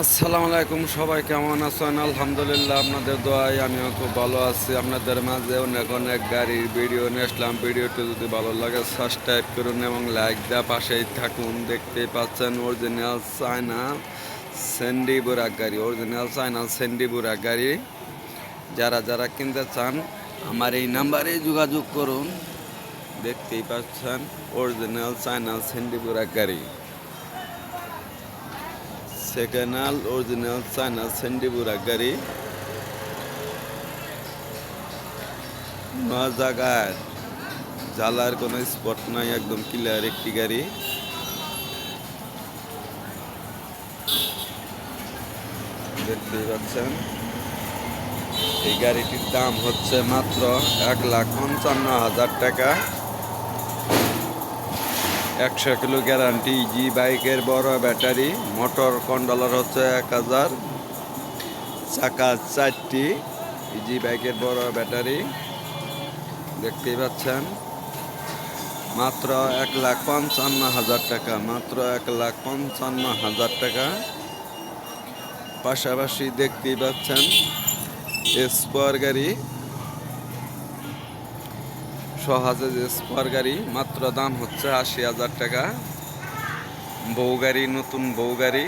আসসালামু আলাইকুম, সবাই কেমন আছেন? আলহামদুলিল্লাহ, আপনাদের দোয়াই আমিও খুব ভালো আছি। আপনাদের মাঝে অনেক অনেক গাড়ির ভিডিও নিয়ে আসলাম। ভিডিওটি যদি ভালো লাগে সাবস্ক্রাইব করুন এবং লাইক দেওয়া পাশেই থাকুন। দেখতেই পাচ্ছেন অরিজিনাল চায়না স্যান্ডি বুরাক গাড়ি অরিজিনাল চায়না স্যান্ডি বুরাক গাড়ি। যারা যারা কিনতে চান, আমার এই নাম্বারে যোগাযোগ করুন। দেখতেই পাচ্ছেন অরিজিনাল চায়না স্যান্ডি বুরাক গাড়ি। সেকেন্ড অরিজিনাল চায়না সেন্ডিবুরা গাড়ি নয়া জায়গায় জ্বালার কোনো স্পট নাই, একদম ক্লিয়ার একটি গাড়ি। দেখতেই পাচ্ছেন? এই গাড়িটির দাম হচ্ছে মাত্র এক লাখ পঞ্চান্ন হাজার টাকা। একশো কিলো গ্যারান্টি জি বাইকের বড় ব্যাটারি মোটর কন্ট্রোলার হচ্ছে এক হাজার, চাকা চারটি জি বাইকের বড় ব্যাটারি, দেখতেই পাচ্ছেন। মাত্র এক লাখ পঞ্চান্ন হাজার টাকা, মাত্র এক লাখ পঞ্চান্ন হাজার টাকা। পাশাপাশি দেখতেই পাচ্ছেন স্পর গাড়ি সহজে স্পার গাড়ি, মাত্র দাম হচ্ছে আশি হাজার টাকা। বউ গাড়ি, নতুন বউ গাড়ি।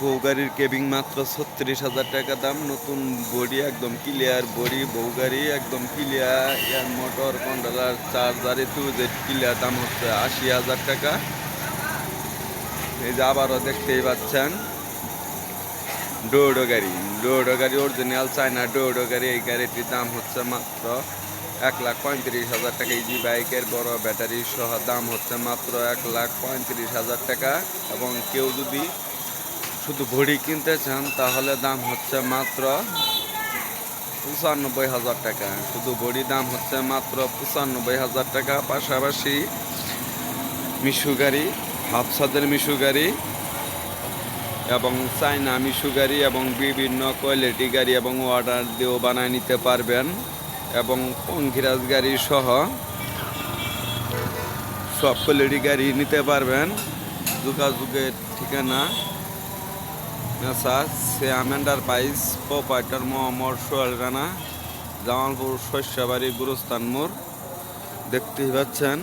বউ গাড়ির কেবিং মাত্র ছত্রিশ হাজার টাকা দাম। নতুন বডি, একদম ক্লিয়ার বডি, বউ গাড়ি, একদম clear year motor controller charger to Z clear দাম হচ্ছে আশি হাজার টাকা। এই যে আবারও দেখতেই পাচ্ছেন। ডোডো গাড়ি ডোডো গাড়ি অরিজিনাল চায়না ডোডো গাড়ি, এই গাড়িটির দাম হচ্ছে মাত্র এক লাখ পঁয়ত্রিশ হাজার টাকা। ইজি বাইকের বড় ব্যাটারি সহ দাম হচ্ছে মাত্র এক লাখ পঁয়ত্রিশ হাজার টাকা এবং কেউ যদি শুধু ভড়ি কিনতে চান, তাহলে দাম হচ্ছে মাত্র পঁচানব্বই হাজার টাকা। শুধু বড়ি দাম হচ্ছে মাত্র পঁচানব্বই হাজার টাকা। পাশাপাশি মিশু গাড়ি, হাফসাদের মিশু গাড়ি এবং চাইনা মিশু গাড়ি এবং বিভিন্ন কোয়ালিটি গাড়ি এবং অর্ডার দিয়েও বানায় নিতে পারবেন এবং পঙ্খিরাজ গাড়ি সহ সব কোয়ালিটি গাড়ি নিতে পারবেন। যোগাযোগের ঠিকানা নেশা শ্যামেন্ডার পাইস প্রোপাইটার মোহাম্মদ সোহেল রানা, জামালপুর শস্যবাড়ি গুরুস্তান দেখতেই পাচ্ছেন।